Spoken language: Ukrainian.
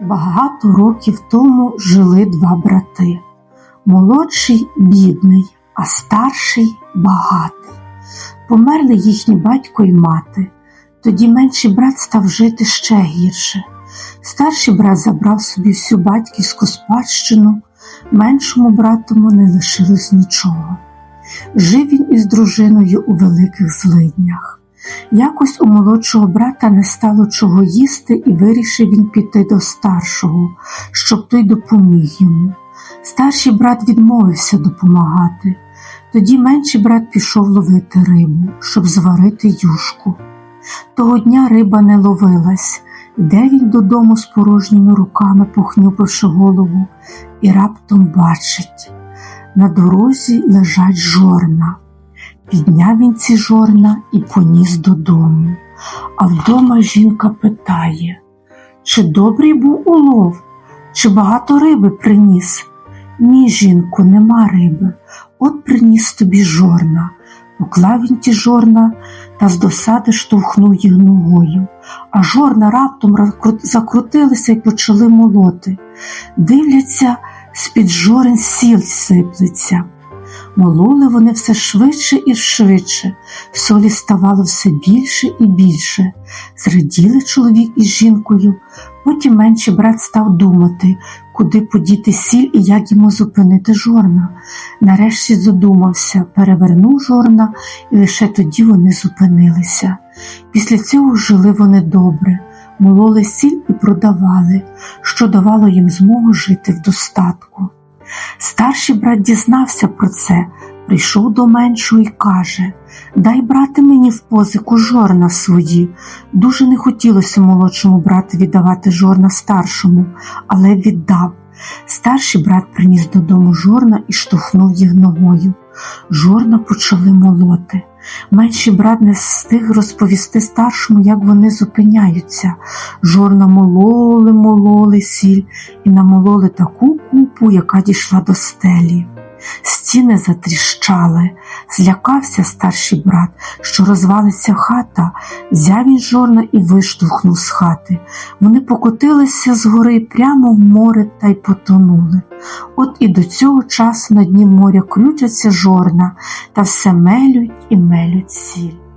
Багато років тому жили два брати. Молодший бідний, а старший багатий. Померли їхні батько й мати. Тоді менший брат став жити ще гірше. Старший брат забрав собі всю батьківську спадщину, меншому братому не лишилось нічого. Жив він із дружиною у великих злиднях. Якось у молодшого брата не стало чого їсти, і вирішив він піти до старшого, щоб той допоміг йому. Старший брат відмовився допомагати. Тоді менший брат пішов ловити рибу, щоб зварити юшку. Того дня риба не ловилась, йде він додому з порожніми руками, похнюпивши голову, і раптом бачить на дорозі лежать жорна. Підняв він ці жорна і поніс додому. А вдома жінка питає, чи добрий був улов, чи багато риби приніс? Ні, жінку, нема риби. От приніс тобі жорна. Поклав він ті жорна та з досади штовхнув їх ногою. А жорна раптом закрутилися і почали молоти. Дивляться, з-під жорен сіль сиплеться. Мололи вони все швидше і швидше, солі ставало все більше і більше. Зраділи чоловік із жінкою. Потім менший брат став думати, куди подіти сіль і як йому зупинити жорна. Нарешті задумався, перевернув жорна, і лише тоді вони зупинилися. Після цього жили вони добре, мололи сіль і продавали, що давало їм змогу жити в достатку. Старший брат дізнався про це, прийшов до меншого і каже Дай брати мені в позику жорна свої. Дуже не хотілося молодшому брату віддавати жорна старшому, але віддав. Старший брат приніс додому жорна і штовхнув їх ногою. Жорна почали молоти. Менший брат не встиг розповісти старшому, як вони зупиняються. Жорна мололи, мололи сіль і намололи таку купу, яка дійшла до стелі. Стіни затріщали, злякався старший брат, що розвалиться хата, взяв він жорна і виштовхнув з хати. Вони покотилися з гори прямо в море та й потонули. От і до цього часу на дні моря крутяться жорна та все мелють і мелють сіль.